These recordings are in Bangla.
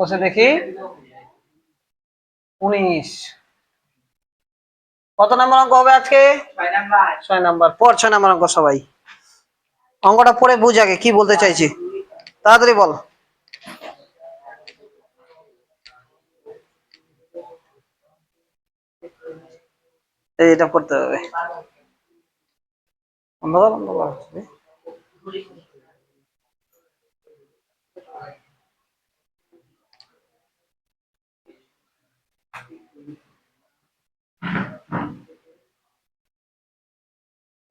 বসে দেখি উনিশ। কত নাম্বার অঙ্ক হবে আজকে? ছয় নাম্বার। পর ছয় নাম্বার অঙ্ক সবাই। অঙ্কটা পড়ে বুঝ আগে কি বলতে চাইছি? তাড়াতাড়ি বল। এটা করতে হবে। বন্ধ কর,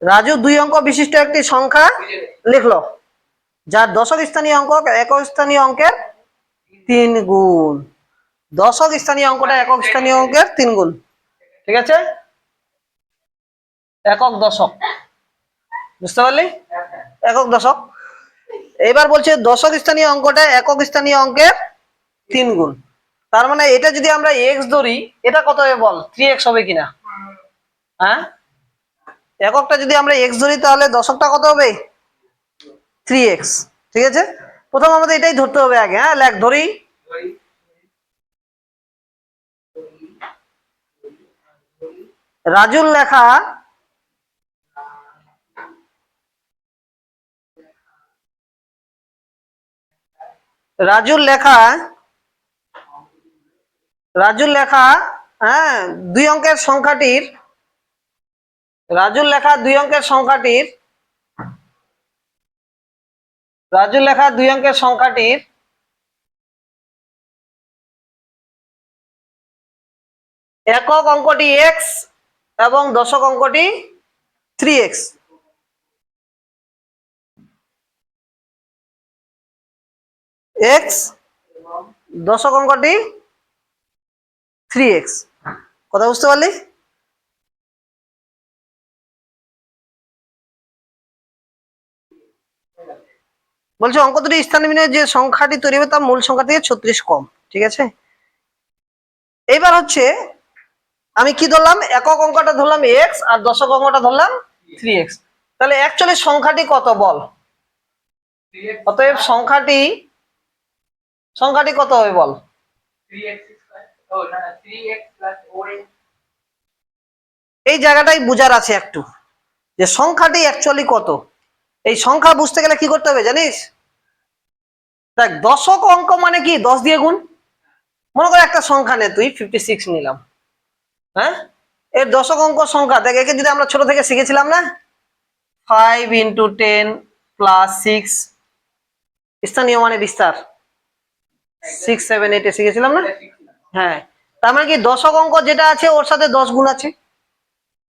রাজু দুই অঙ্ক বিশিষ্ট একটি সংখ্যা লিখলো, যার দশক স্থানীয় অঙ্ক একক স্থানীয় অঙ্কের তিন গুণ। দশক স্থানীয় অঙ্কটা একক স্থানীয় অঙ্কের তিন গুণ। ঠিক আছে? একক দশক। বুঝতে পারলি? একক দশক। এবার বলছে দশক স্থানীয় অঙ্কটা একক স্থানীয় অঙ্কের তিন গুণ। তার মানে এটা যদি আমরা এক্স ধরি, এটা কত হবে বল? থ্রি এক্স হবে কিনা? হ্যাঁ? এককটা যদি আমরা এক্স ধরি, তাহলে দশকটা কত হবে? থ্রি এক্স ঠিক আছে? প্রথম আমাদের এটাই ধরতে হবে আগে হ্যাঁ? লেখ, ধরি। রাজুর লেখা রাজুর লেখা রাজুর লেখা হ্যাঁ দুই অঙ্কের সংখ্যাটির রাজুর লেখা দুই অঙ্কের সংখ্যাটির, রাজুর লেখা দুই অঙ্কের সংখ্যাটির একক অঙ্কটি এক্স এবং দশক অঙ্কটি থ্রি এক্স এক্স দশক অঙ্কটি থ্রি এক্স কথা বুঝতে পারলি? বলছে অঙ্ক দুটি স্থান বিনিময়ে যে সংখ্যাটি তৈরি হবে তার মূল সংখ্যা থেকে ছত্রিশ কম, ঠিক আছে? এইবার হচ্ছে, আমি কি ধরলাম? একক অঙ্কটা ধরলাম এক্স আর দশক অঙ্কটা ধরলাম থ্রি এক্স তাহলে অ্যাকচুয়ালি সংখ্যাটি কত বল? অতএব সংখ্যাটি সংখ্যাটি কত হবে বল? এই জায়গাটাই বুঝার আছে একটু, যে সংখ্যাটি অ্যাকচুয়ালি কত? এই সংখ্যা বুঝতে গেলে কি করতে হবে জানিস? দেখ, দশক অঙ্ক মানে কি? দশ দিয়ে গুণ। মনে কর একটা সংখ্যা নে, তুই ফিফটি সিক্স নিলাম। হ্যাঁ? এর দশক অঙ্ক সংখ্যা, দেখ, একে যদি আমরা ছোট থেকে শিখেছিলাম না? Five into ten plus six স্থানীয় মানে বিস্তার। সিক্স সেভেন এইটে শিখেছিলাম না? হ্যাঁ। তার মানে কি, দশক অঙ্ক যেটা আছে, ওর সাথে দশ গুণ আছে।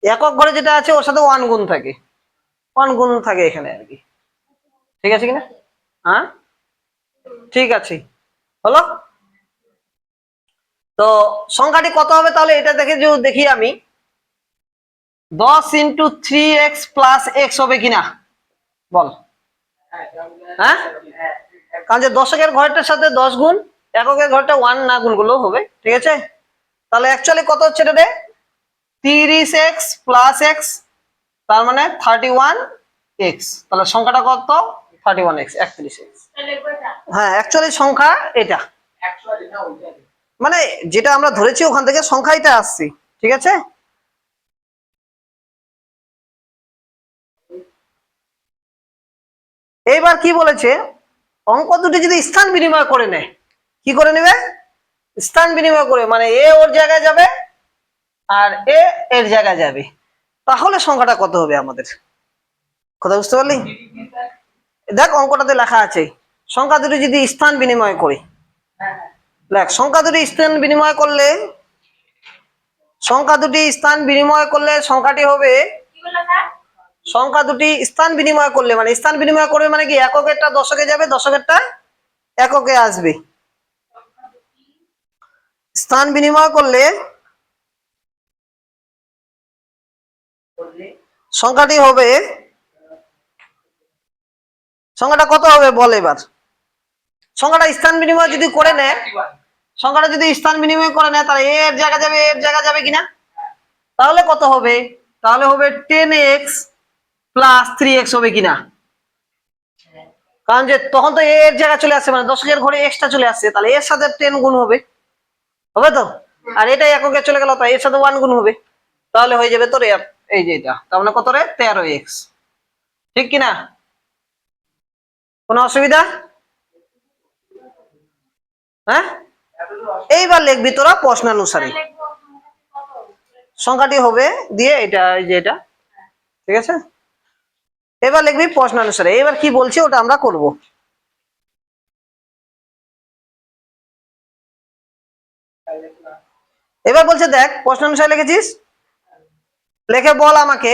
একক ঘরে যেটা আছে, ওর সাথে ওয়ান গুণ থাকে। ওয়ান গুণ থাকে এখানে আর কি। ঠিক আছে কিনা? হ্যাঁ? ঠিক আছে। হলো? তো সংখ্যাটি কত হবে তাহলে এটা দেখে যদি দেখি আমি। দশ into three X plus X হবে কিনা? বল। হ্যাঁ? কারণ যে দশকের ঘরটার সাথে দশ গুণ, এককের ঘরটা ওয়ান না গুণগুলো হবে। ঠিক আছে? তাহলে অ্যাকচুয়ালি কত হচ্ছে এটা রে? তিরিশ এক্স প্লাস এক্স তার মানে থার্টি ওয়ান এক্স তাহলে সংখ্যাটা কত? থার্টি ওয়ান এক্স একত্রিশ এক্স হ্যাঁ অ্যাকচুয়ালি সংখ্যা এটা। মানে যেটা আমরা ধরেছি ওখান থেকে সংখ্যা এটা আসছি, ঠিক আছে? এইবার কি বলেছে? অঙ্ক দুটি যদি স্থান বিনিময় করে নেয়, কি করে নেবে? স্থান বিনিময় করে মানে এ ওর জায়গায় যাবে আর এ এর জায়গায় যাবে। তাহলে সংখ্যাটা কত হবে আমাদের? কথা বুঝতে পারলি? দেখ অঙ্কটাতে লেখা আছে, সংখ্যা দুটি যদি স্থান বিনিময় করি। দেখ, সংখ্যা দুটি স্থান বিনিময় করলে, সংখ্যা দুটি স্থান বিনিময় করলে সংখ্যাটি হবে, সংখ্যা দুটি স্থান বিনিময় করলে মানে স্থান বিনিময় করবে মানে কি? এককেরটা দশকে যাবে, দশকেরটা এককে আসবে। স্থান বিনিময় করলে সংখ্যাটি হবে, সংখ্যাটা কত হবে বল এবার? সংখ্যাটা স্থান বিনিময় যদি করে নেয়, সংখ্যাটা যদি স্থান বিনিময় করে নেয়, তাহলে এর জায়গা যাবে, এর জায়গা যাবে কিনা? তাহলে কত হবে? তাহলে হবে ten X plus three X হবে কিনা? কারণ যে তখন তো এর জায়গা চলে আসছে মানে দশকের ঘরে এক্সট্রা চলে আসছে তাহলে এর সাথে টেন গুণ হবে। হবে তো? আর এটাই এককে চলে গেল, তাই এর সাথে ওয়ান গুণ হবে। তাহলে হয়ে যাবে তোর এ- এই যে এটা। তার মানে কত রে? তেরো এক্স ঠিক কিনা? কোনো অসুবিধা? হ্যাঁ? এইবার লিখবি তোরা প্রশ্নানুসারে। সংখ্যাটি হবে দিয়ে এটা, এই যে এটা। ঠিক আছে? এবার লিখবি প্রশ্নানুসারে। এবার কি বলছি ওটা আমরা করব। এবার বলছে দেখ, প্রশ্নানুসারে লিখেছিস? লিখে বল আমাকে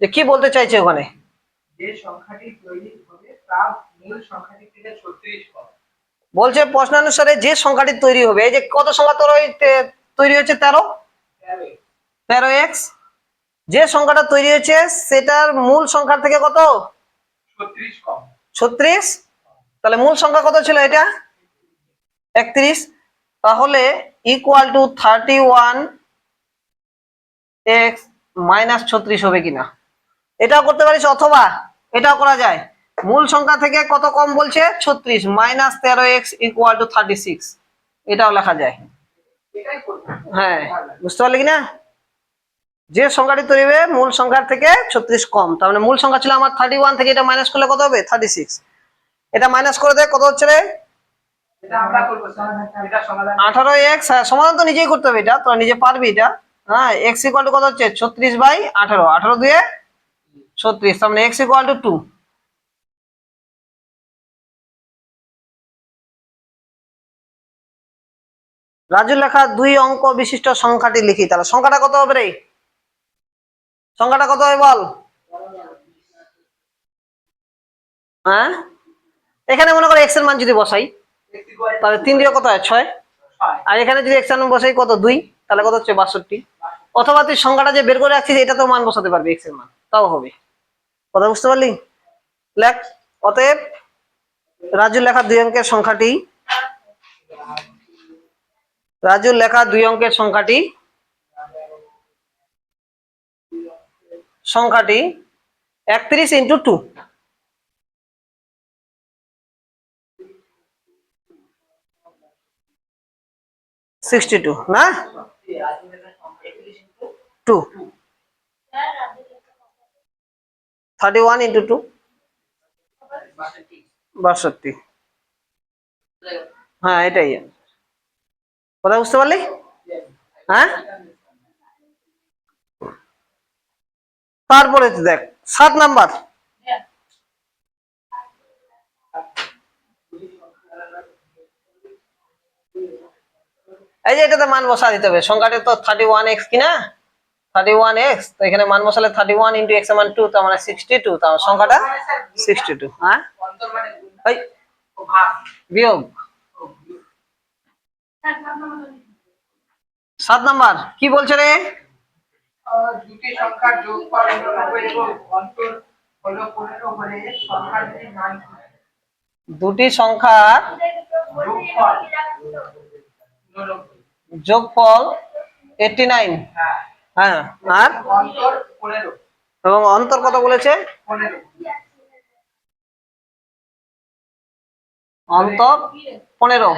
যে কি বলতে চাইছে ওখানে? যে সংখ্যাটি তৈরি হবে তা মূল সংখ্যাটি থেকে ছত্রিশ কম বলছে প্রশ্নানুসারে যে সংখ্যাটি তৈরি হবে এই যে কত সংখ্যা তোর তৈরি হচ্ছে তেরো? তেরো এক্স। যে সংখ্যাটা তৈরি হয়েছে সেটার মূল সংখ্যার থেকে কত? ছত্রিশ কম। তাহলে মূল সংখ্যা কত ছিল এটা? একত্রিশ। তাহলে equal to thirty one X minus ছত্রিশ হবে কিনা? এটাও করতে পারিস অথবা এটাও করা যায়। মূল সংখ্যা থেকে কত কম বলছে? ছত্রিশ মাইনাস তেরো X equal to thirty six এটাও লেখা যায়। হ্যাঁ বুঝতে পারলি কিনা? যে সংখ্যাটি তৈরি হবে মূল সংখ্যার থেকে ছত্রিশ কম তার মানে মূল সংখ্যা ছিল আমার থার্টি ওয়ান থেকে এটা মাইনাস করলে কত হবে? থার্টি সিক্স এটা মাইনাস করে দেয় কত হচ্ছে রে? আঠারো এক্স সমাধান তো নিজেই করতে হবে এটা তোরা নিজে পারবি এটা। হ্যাঁ এক্স ইকুয়াল টু কত হচ্ছে? ছত্রিশ বাই আঠারো। আঠারো দিয়ে ছত্রিশ, তার মানে এক্স ইকুয়াল টু টু রাজু লেখা দুই অঙ্ক বিশিষ্ট সংখ্যাটি লিখি, তাহলে সংখ্যাটা কত হবে রে? সংখ্যাটা কত হবে বল? হ্যাঁ? এখানে মনে করো এক্সের মান যদি বসাই, তাহলে তিন দিয়ে কত হয়? ছয়। আর এখানে যদি এক্সের মান বসাই কত? দুই। তাহলে কত হচ্ছে? বাষট্টি। অথবা তুই সংখ্যাটা যে বের করে রাখছিস, এটা তো মান বসাতে পারবি এক্সের মান। তাও হবে। কথা বুঝতে পারলি? লেখ, অতএব রাজুর লেখা দুই অঙ্কের সংখ্যাটি রাজুর লেখা দুই অঙ্কের সংখ্যাটি সংখ্যাটি একত্রিশ ইন্টু টু সিক্সটি টু না? Two thirty one into two বাষট্টি। হ্যাঁ এটাই। কথা বুঝতে পারলি? হ্যাঁ? তারপরে দেখ, সাত নাম্বার। এই যে এটাতে মান বসা দিতে হবে, সংখ্যাটা তো থার্টি ওয়ান এক্স কিনা? থার্টি ওয়ান এক্স তো এখানে মান বসালে থার্টি ওয়ান ইন্টু এক্স মান টু তার মানে সিক্সটি টু তার সংখ্যাটা সিক্সটি টু হ্যাঁ? মানে বিয়োগ। সাত নাম্বার, কি বলছে রে? দুটি সংখ্যার যোগফল অন্তর হলো পনেরো হলে সংখ্যাটির মান দুটি সংখ্যার যোগফল এইটটি নাইন হ্যাঁ হ্যাঁ আর? এবং অন্তর কত বলেছে? অন্তর পনেরো।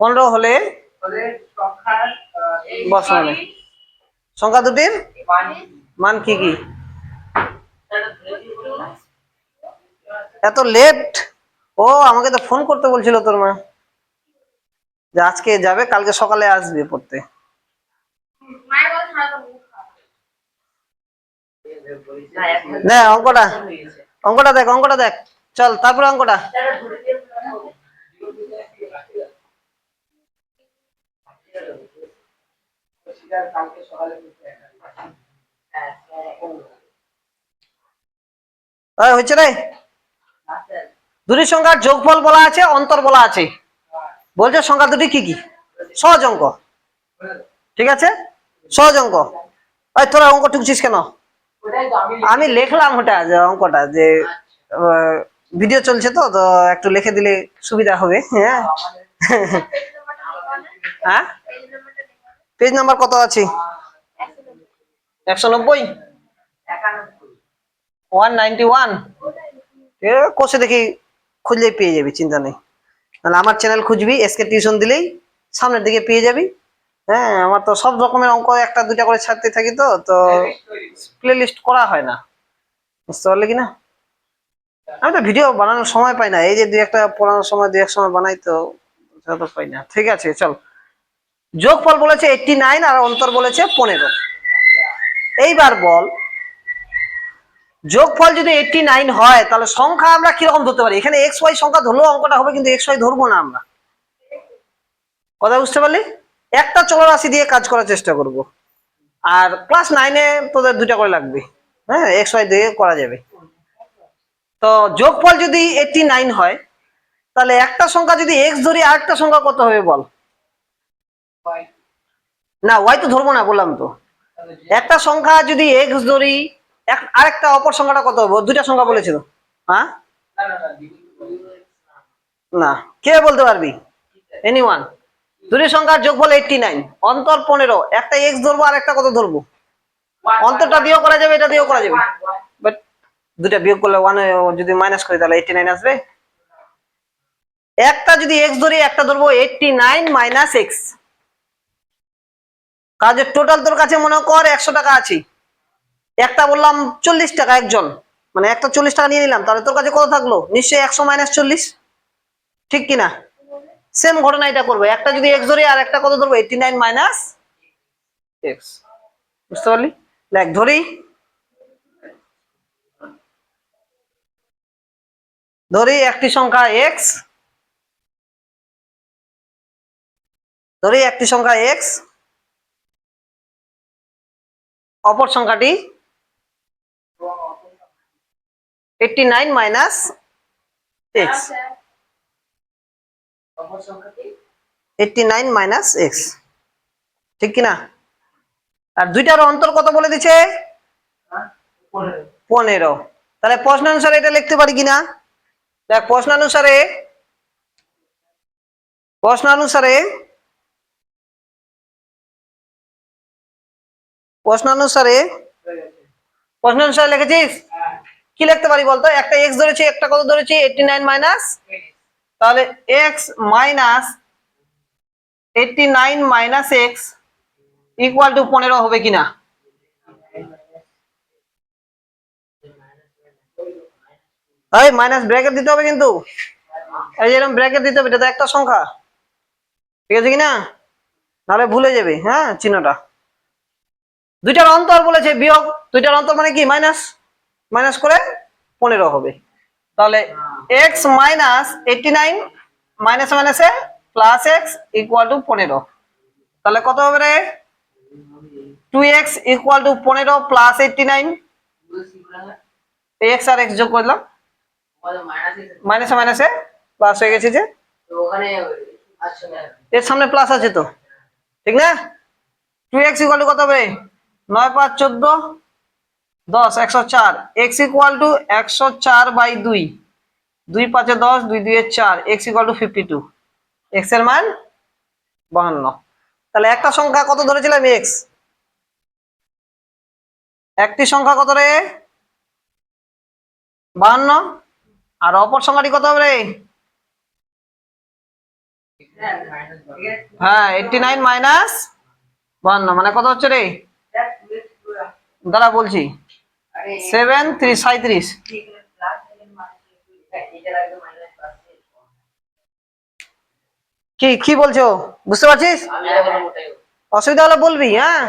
পনেরো হলে বসাবে সংখ্যা দুটির? মান কি কি? এত লেট ও, আমাকে তো ফোন করতে বলছিল তোর মা। যে আজকে যাবে, কালকে সকালে আসবে পড়তে। না, অঙ্কটা অঙ্কটা দেখ অঙ্কটা দেখ। চল, তারপরে অঙ্কটা। কালকে হচ্ছে রে। দুটি সংখ্যার যোগফল বলা আছে, অন্তর বলা আছে। বলছে সংখ্যা দুটি কি কি? সহজ অঙ্ক ঠিক আছে? সহজ অঙ্ক ওই তোরা অঙ্ক টুকছিস কেন? আমি লিখলাম ওটা যে অঙ্কটা, যে ভিডিও চলছে তো তো একটু লিখে দিলে সুবিধা হবে হ্যাঁ? হ্যাঁ? পেজ নাম্বার কত আছে? একশো নব্বই? ওয়ান নাইনটি ওয়ান কোষে দেখি খুঁজলেই পেয়ে যাবি, চিন্তা নেই। তাহলে আমার চ্যানেল খুঁজবি এসকে টিউশন দিলেই সামনের দিকে পেয়ে যাবি। হ্যাঁ আমার তো সব রকমের অঙ্ক একটা দুটা করে ছাড়তে থাকি তো তো প্লে লিস্ট করা হয় না। বুঝতে পারলে কি না আমি তো ভিডিও বানানোর সময় পাই না, এই যে দুই একটা পড়ানোর সময় দুই এক সময় বানাই তো তো পাই না। ঠিক আছে, চল। যোগফল বলেছে এইটটি নাইন আর অন্তর বলেছে পনেরো। এইবার বল যোগফল যদি এইটটি নাইন হয়, তাহলে সংখ্যা আমরা কীরকম ধরতে পারি? এখানে এক্স ওয়াই সংখ্যা ধরলেও অঙ্কটা হবে, কিন্তু এক্স ওয়াই ধরবো না আমরা। কথা বুঝতে পারলি? একটা চলরাশি দিয়ে কাজ করার চেষ্টা করব। আর ক্লাস নাইনে তোদের দুটা করে লাগবে। হ্যাঁ এক্স ওয়াই দিয়ে করা যাবে। তো যোগফল যদি এইটটি নাইন হয়, তাহলে একটা সংখ্যা যদি এক্স ধরি, আরেকটা সংখ্যা কত হবে বল? না ওয়াই তো ধরবো না, বললাম তো। একটা সংখ্যা যদি এক্স ধরি আরেকটা অপর সংখ্যাটা কত হবে? দুইটা সংখ্যা বলেছিল। হ্যাঁ? না, কে বলতে পারবি? এনি ওয়ান দুটি সংখ্যার যোগফল এইটটি নাইন অন্তর পনেরো। একটা এক্স ধরবো, আর একটা কত ধরবো? অন্তরটা দিয়েও করা যাবে, এটা দিয়েও করা যাবে। বাট দুটা বিয়োগ করলে ওয়ান যদি মাইনাস করি, তাহলে এইটটি নাইন আসবে। একটা যদি এক্স ধরি, একটা ধরবো এইটটি নাইন মাইনাস এক্স কাজের টোটাল তোর কাছে মনে কর, একশো টাকা আছে। একটা বললাম চল্লিশ টাকা একজন। মানে একটা চল্লিশ টাকা নিয়ে নিলাম, তাহলে তোর কাছে কত থাকল? নিশ্চয়ই একশো মাইনাস চল্লিশ? ঠিক কিনা? সেম ঘটনা এটা করব। একটা যদি এক্স ধরি, আর একটা কত ধরবো? এইটি নাইন মাইনাস এক্স বুঝতে পারলি? দেখ, ধরি। ধরি একটি সংখ্যা এক্স ধরি একটি সংখ্যা এক্স অপর সংখ্যাটি eighty nine minus x eighty nine minus x ঠিক কিনা? আর দুইটার অন্তর কত বলে দিছে? পনেরো। তাহলে প্রশ্নানুসারে এটা লিখতে পারি কিনা? দেখ প্রশ্নানুসারে প্রশ্নানুসারে প্রশ্নানুসারে প্রশ্নানুসারে লিখেছিস? কি লিখতে পারি বলতো? একটা এক্স ধরেছি, একটা কত ধরেছি? এইটটি নাইন মাইনাস তাহলে x minus eighty nine minus x equal to পনেরো হবে কিনা? এই মাইনাস ব্র্যাকেট দিতে হবে কিন্তু। এই যে এরকম ব্র্যাকেট দিতে হবে, এটা তো একটা সংখ্যা। ঠিক আছে কিনা? নাহলে ভুলে যাবে হ্যাঁ চিহ্নটা। দুইটার অন্তর বলেছে বিয়োগ, দুইটার অন্তর মানে কি? মাইনাস মাইনাস করে পনেরো হবে। তাহলে x minus eighty nine minus মাইনাসে প্লাস এক্স ইকুয়াল টু পনেরো। তাহলে কত হবে রে? টু এক্স ইকুয়াল টু পনেরো প্লাস এইটটি নাইন এক্স আর এক্স যোগ করলাম মাইনাসে মাইনাসে প্লাস হয়ে গেছে যে। এর সামনে প্লাস আছে তো। ঠিক না? টু এক্স ইকুয়াল টু কত হবে? নয় পাঁচ চোদ্দ। দশ, একশো চার। এক্স ইকুয়াল টু একশো চার বাই দুই। দুই পাঁচে দশ, দুই দুইয়ে চার। X equal to fifty two এক্সের মান বাহান্ন। তাহলে একটা সংখ্যা কত ধরেছিলাম এক্স একটি সংখ্যা কত রে? বাহান্ন। আর অপর সংখ্যাটি কত হবে রে? হ্যাঁ এইটটি নাইন মাইনাস বাহান্ন। মানে কত হচ্ছে রে? দাঁড়া, বলছি। সেভেন ত্রিশ সাঁত্রিশ কি কি বলছো? বুঝতে পারছিস? অসুবিধা হলে বলবি হ্যাঁ?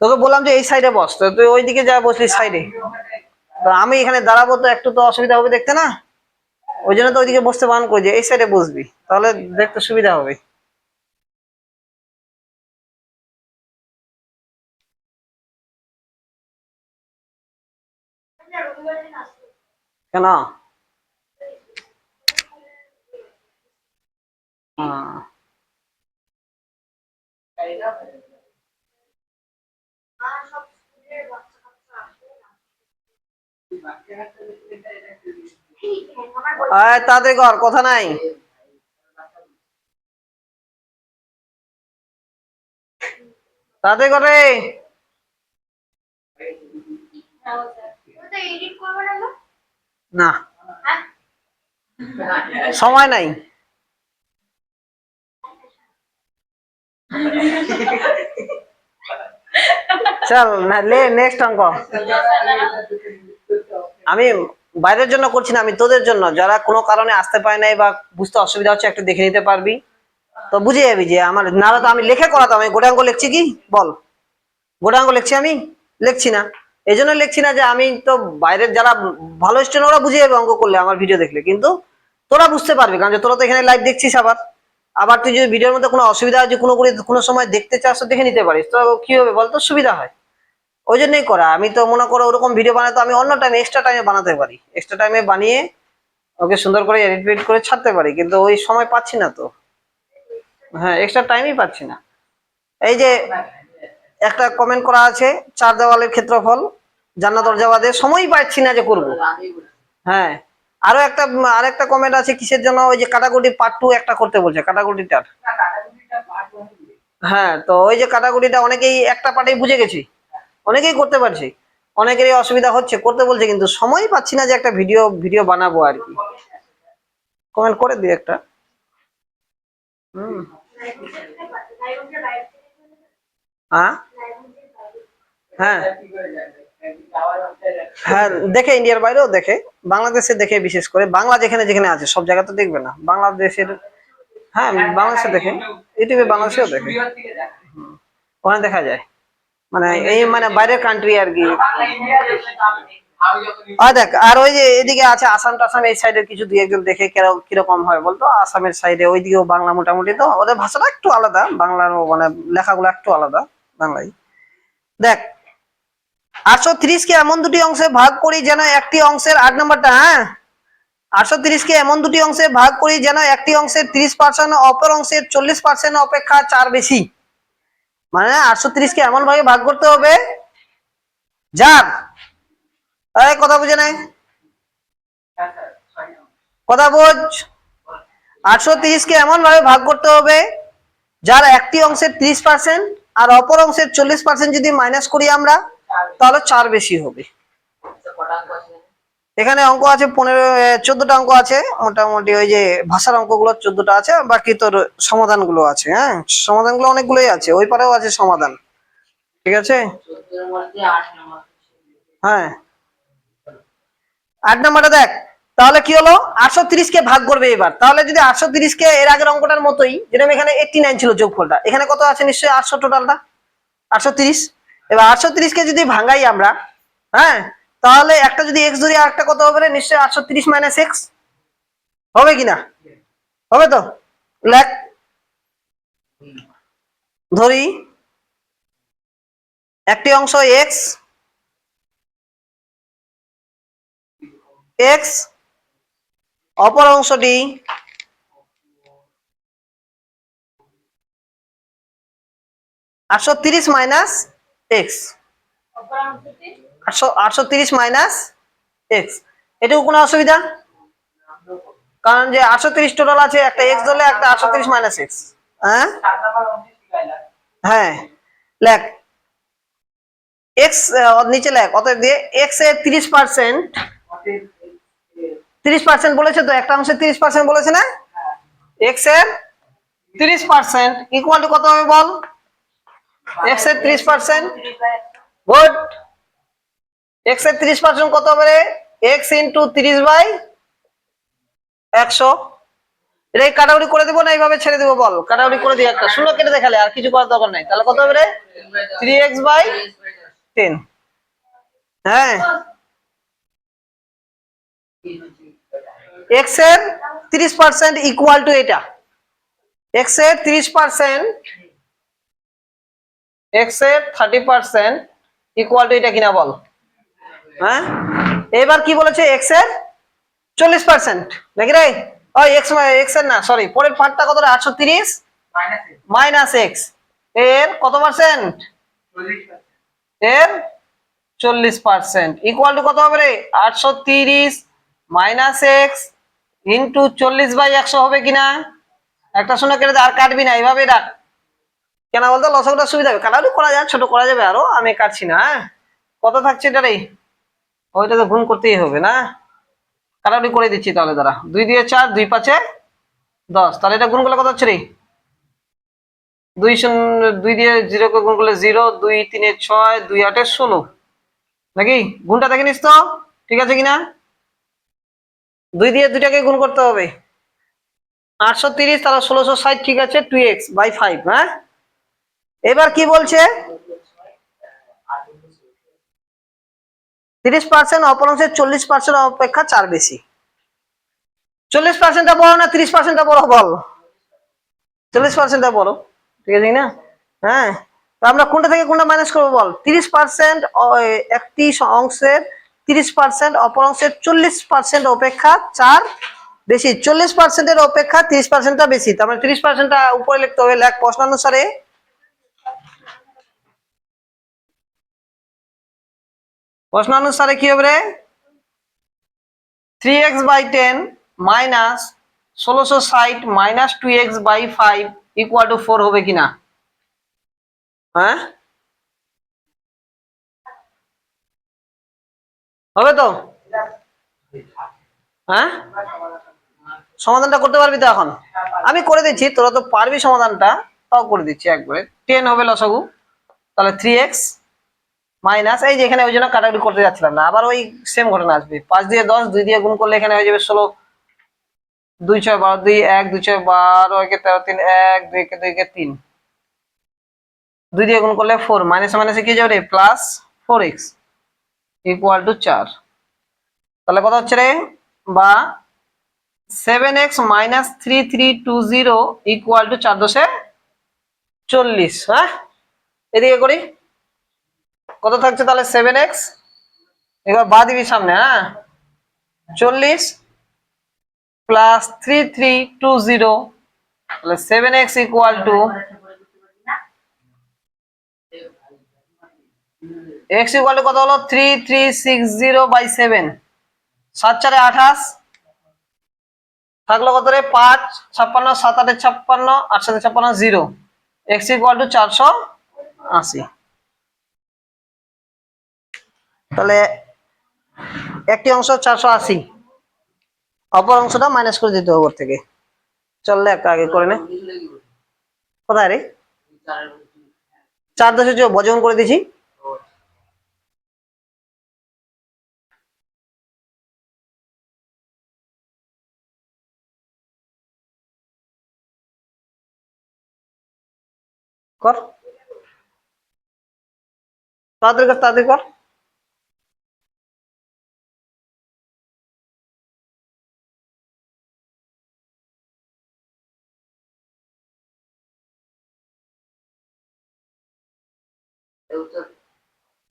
তোকে বললাম যে এই সাইডে বস, তো তুই ওইদিকে যা বসলি সাইডে তো আমি এখানে দাঁড়াবো তো, একটু তো অসুবিধা হবে দেখতে না? ওই জন্য তো ওইদিকে বসতে বান করছি এই সাইডে বসবি, তাহলে দেখতে সুবিধা হবে। কেন? আয় তাড়াতাড়ি কথা নাই। করে ওটা এডিট করবে না? না? সময় নাই। চল, না, লে নেক্সট অঙ্ক। আমি বাইরের জন্য করছি না, আমি তোদের জন্য। যারা কোনো কারণে আসতে পারে নাই বা বুঝতে অসুবিধা হচ্ছে, একটু দেখে নিতে পারবি। তো বুঝে যাবি যে আমার, নাহলে তো আমি লেখে করাতাম। আমি গোটাঙ্গ লিখছি কি? বল। গোটাঙ্গ লিখছি আমি? লিখছি না। এই জন্য লিখছি না যে আমি তো বাইরের যারা ভালো স্টুডেন্ট ওরা বুঝে যাবে অঙ্ক করলে আমার ভিডিও দেখলে। কিন্তু তোরা বুঝতে পারবি, কারণ তোরা তো এখানে লাইভ দেখছিস আবার। আবার তুই যদি ভিডিওর মধ্যে কোনো অসুবিধা হয় যে কোনো কোনো সময় দেখতে চাস, তো দেখে নিতে পারিস। তো কি হবে বলতো? সুবিধা হয়। ওই জন্যই করা। আমি তো মনে করো ওরকম ভিডিও বানাতে আমি অন্য টাইমে এক্সট্রা টাইমে বানাতে পারি। এক্সট্রা টাইমে বানিয়ে ওকে সুন্দর করে এডিট করে ছাড়তে পারি। কিন্তু ওই সময় পাচ্ছি না তো। হ্যাঁ এক্সট্রা টাইমই পাচ্ছি না। এই যে একটা কমেন্ট করা আছে, চার দেওয়ালের ক্ষেত্রফল জান্নাত দরজাবাদে সময় পাচ্ছি না যে করব। হ্যাঁ আরও একটা, আরেকটা কমেন্ট আছে, কিসের জন্য? ওই যে কাটাকুটি পার্ট টু একটা করতে বলছে কাটাকুটিটার হ্যাঁ তো ওই যে কাটাকুটিটা অনেকেই একটা পার্টেই বুঝে গেছি, অনেকেই করতে পারছি, অনেকেরই অসুবিধা হচ্ছে, করতে বলছে, কিন্তু সময় পাচ্ছি না যে একটা ভিডিও ভিডিও বানাবো আর কি। কমেন্ট করে দিই একটা। হুম। হ্যাঁ হ্যাঁ। হ্যাঁ দেখে ইন্ডিয়ার বাইরেও দেখে, বাংলাদেশে দেখে বিশেষ করে, বাংলা যেখানে যেখানে আছে, সব জায়গা তো দেখবে না। বাংলাদেশের হ্যাঁ বাংলাদেশে দেখে, ইউটিউবে বাংলাদেশেও দেখে। ওখানে দেখা যায়। মানে এই মানে বাইরের কান্ট্রি আর কি। আর দেখ, আর ওই যে এদিকে আছে আসাম টাসাম, এই সাইডের কিছু দুই একজন দেখে কেরো- কীরকম হয় বলতো? আসামের সাইডে ওইদিকেও বাংলা মোটামুটি তো। ওদের ভাষাটা একটু আলাদা বাংলার মানে লেখাগুলো একটু আলাদা বাংলায় দেখ আটশো ত্রিশ কে এমন দুটি অংশে ভাগ করি যেন একটি অংশের, আট নম্বরটা হ্যাঁ? আটশো ত্রিশ কে এমন দুটি অংশে ভাগ করি যেন একটি অংশের তিরিশ পার্সেন্ট অপর অংশের চল্লিশ পার্সেন্ট অপেক্ষা চার বেশি। মানে আটশো ত্রিশ কে এমন ভাবে ভাগ করতে হবে। যার কথা বুঝে নাই? কথা বোঝ? আটশো কে এমন ভাবে ভাগ করতে হবে যার একটি অংশের তিরিশ পার্সেন্ট আর অপর অংশের চল্লিশ পার্সেন্ট যদি মাইনাস করি আমরা তাহলে চার বেশি হবে। এখানে অঙ্ক আছে পনেরো চোদ্দটা অঙ্ক আছে। মোটামুটি ওই যে ভাষার অঙ্কগুলো চোদ্দটা আছে, বাকি তোর সমাধানগুলো আছে হ্যাঁ? সমাধানগুলো অনেকগুলোই আছে, ওই পারেও আছে সমাধান। ঠিক আছে? হ্যাঁ। আট নাম্বারটা দেখ, তাহলে কি হলো? আটশো কে ভাগ করবে এবার। তাহলে যদি আটশো ত্রিশ কে এর আগের অঙ্কটার মতোই, যেরকম এখানে এইটটি নাইন ছিল যোগফলটা, এখানে কত আছে নিশ্চয়ই? আটশো টোটালটা আটশো তিরিশ? এবার আটশো ত্রিশ কে যদি ভাঙাই আমরা হ্যাঁ তাহলে একটা যদি এক্স ধরি আর একটা কত হবে রে? নিশ্চয়ই আটশো তিরিশ মাইনাস এক্স হবে কিনা হবে তো? লেখ ধরি একটি অংশ এক্স এক্স অপর অংশটি আটশো তিরিশ মাইনাস টোটাল আছে, একটা এক্স মাইনাস এক্স হ্যাঁ? হ্যাঁ। লেখ। এক্স নিচে লেখ। অতএব দিয়ে এক্সের তিরিশ পার্সেন্ট তিরিশ পার্সেন্ট বলেছে তো, একটা অংশে তিরিশ পার্সেন্ট বলেছে এক্সের তিরিশ পার্সেন্ট ইকুয়াল টু কত হবে বল? এক্সের তিরিশ পার্সেন্ট গুড এক্সের তিরিশ পার্সেন্ট কত হবে এক্স ইন্টু তিরিশ বাই একশো। এটা কাটাকুটি করে দেবো না, এইভাবে ছেড়ে দেবো, বল। কাটাকুটি করে দিই একটা শূন্য কেটে দেখালে আর কিছু করার দরকার নাই। তাহলে কত হবে রে? থ্রি এক্স বাই টেন হ্যাঁ। এক্সের তিরিশ পার্সেন্ট ইকুয়াল টু এটা। এক্সের তিরিশ পার্সেন্ট এক্সের থার্টি পার্সেন্ট ইকুয়াল টু এটা কিনা বল? হ্যাঁ? এবার কি বলেছে এক্সের? চল্লিশ পার্সেন্ট নাকি রে? ও এক্স এক্সের না সরি পরের পার্টটা কত আটশো তিরিশ? মাইনাস এক্সের কত পার্সেন্ট এর চল্লিশ পার্সেন্ট ইকুয়াল টু কত হবে রে? আটশো তিরিশ মাইনাস এক্স ইন্টু চল্লিশ বাই একশো হবে কিনা? একটা শূন্য কেটে আর কাটবি না এইভাবে রাখ। কেন বলতো? লসকটা সুবিধা হবে। কাটাকুটি করা যায়, ছোট করা যাবে আরও, আমি কাটছি না হ্যাঁ? কত থাকছে এটা রে? ওইটা তো গুণ করতেই হবে, না? কাটাকুটি করে দিচ্ছি তাহলে দাঁড়া। দুই দিয়ে চার, দুই পাঁচে দশ। তাহলে এটা গুণ করলে কত হচ্ছে রে? দুই শূন্য, দুই দিয়ে জিরো গুণ করলে জিরো, দুই তিনে ছয়, দুই আটে ষোলো নাকি? গুণটা দেখে নিস তো, ঠিক আছে কিনা? দুই দিয়ে দুইটাকে গুণ করতে হবে। আটশো তিরিশ, তাহলে ষোলোশো ষাট, ঠিক আছে, টু এক্স বাই ফাইভ হ্যাঁ? এবার কি বলছে? তিরিশ পার্সেন্ট অপরাংশের চল্লিশ পার্সেন্ট অপেক্ষা চার বেশি। চল্লিশ পার্সেন্টটা বড় না তিরিশ পার্সেন্টটা বড় বল? চল্লিশ পার্সেন্টটা বড়, ঠিক আছে না? হ্যাঁ তো আমরা কোনটা থেকে কোনটা মাইনাস করব বল? তিরিশ পার্সেন্ট একটি অংশের তিরিশ পার্সেন্ট অপর অংশের চল্লিশ পার্সেন্ট অপেক্ষা চার বেশি। চল্লিশ পার্সেন্টের অপেক্ষা তিরিশ পার্সেন্টটা বেশি, তার মানে তিরিশ পার্সেন্টটা উপরে লিখতে হবে। লেখ প্রশ্নানুসারে প্রশ্নানুসারে কি হবে রে? Three x by ten minus ষোলোশো ষাট minus two x by five equal to four হবে কিনা? হ্যাঁ? হবে তো? হ্যাঁ? সমাধানটা করতে পারবি তো এখন? আমি করে দিচ্ছি, তোরা তো পারবি সমাধানটা, তাও করে দিচ্ছি একবারে। টেন হবে লসাগু, তাহলে থ্রি এক্স মাইনাস, এই যে এখানে ওই জন্য কাটাকুটি করতে যাচ্ছিলাম না। আবার ওই সেম ঘটনা আসবে। পাঁচ দিয়ে দশ, দুই দিয়ে গুণ করলে এখানে হয়ে যাবে ষোলো। দুই ছয় বারো, দুই এক, দুই ছয় বারো, একে তেরো, তিন, এক, দুই একে দুই, একে তিন। দুই দিয়ে গুণ করলে ফোর মাইনাসে মাইনাসে কি যাবে? Plus four x equal to চার। তাহলে কত হচ্ছে রে? বা seven x minus three three two zero equal to চার দশে চল্লিশ হ্যাঁ? এদিকে করি। কত থাকছে তাহলে? সেভেন এক্স এবার বা দিবি সামনে হ্যাঁ? চল্লিশ plus three three two zero তাহলে seven x equal to x equal কত হলো? Three three six zero by seven সাত চারে আঠাশ। থাকল কত রে? পাঁচ, ছাপ্পান্ন, সাত আটে ছাপ্পান্ন, আট সাথে ছাপ্পান্ন, জিরো। এক্স ইকুয়াল টু চারশো আশি। তাহলে একটি অংশ চারশো আশি। অপর অংশটা মাইনাস করে দিতে হবে থেকে। চললে একটা আগে করে নে। কোথায় রে? চার দশে বজন করে দিছি কর। তাড়াতাড়ি কর তাড়াতাড়ি কর।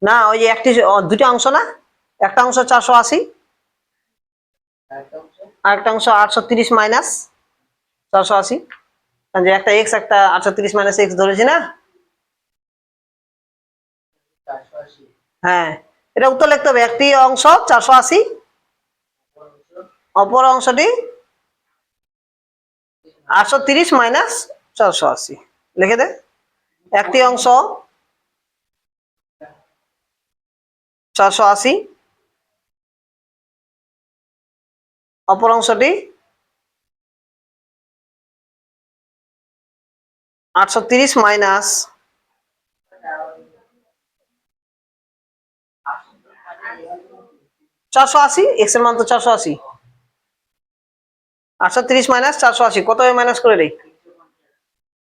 না, ওই যে একটি দুটি অংশ না? একটা অংশ চারশো আশি আর একটা অংশ আটশো তিরিশ মাইনাস চারশো আশি। যে একটা এক্স একটা আটশো তিরিশ মাইনাস এক্স ধরেছি না? হ্যাঁ এটা উত্তর লিখতে হবে। একটি অংশ চারশো আশি, অপর অংশটি আটশো তিরিশ মাইনাস চারশো আশি। লিখে দে। একটি অংশ চারশো আশি। অপর অংশটি আটশো তিরিশ মাইনাস চারশো আশি এক্স মান তো চারশো আশি। আটশো তিরিশ মাইনাস চারশো আশি, কত মাইনাস করে রে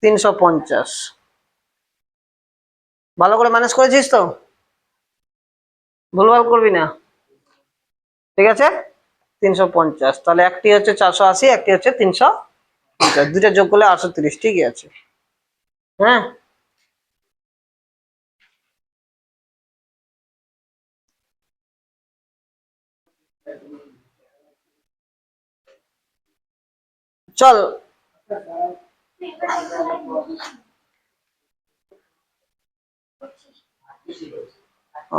তিনশো পঞ্চাশ। ভালো করে মাইনাস করেছিস তো? ভুলভাল করবি না। ঠিক আছে? তিনশো পঞ্চাশ। তাহলে একটি হচ্ছে চারশো আশি, একটি হচ্ছে তিনশো পঞ্চাশ। দুইটা যোগ করলে আটশো তিরিশ, ঠিকই আছে। হ্যাঁ? চল। ও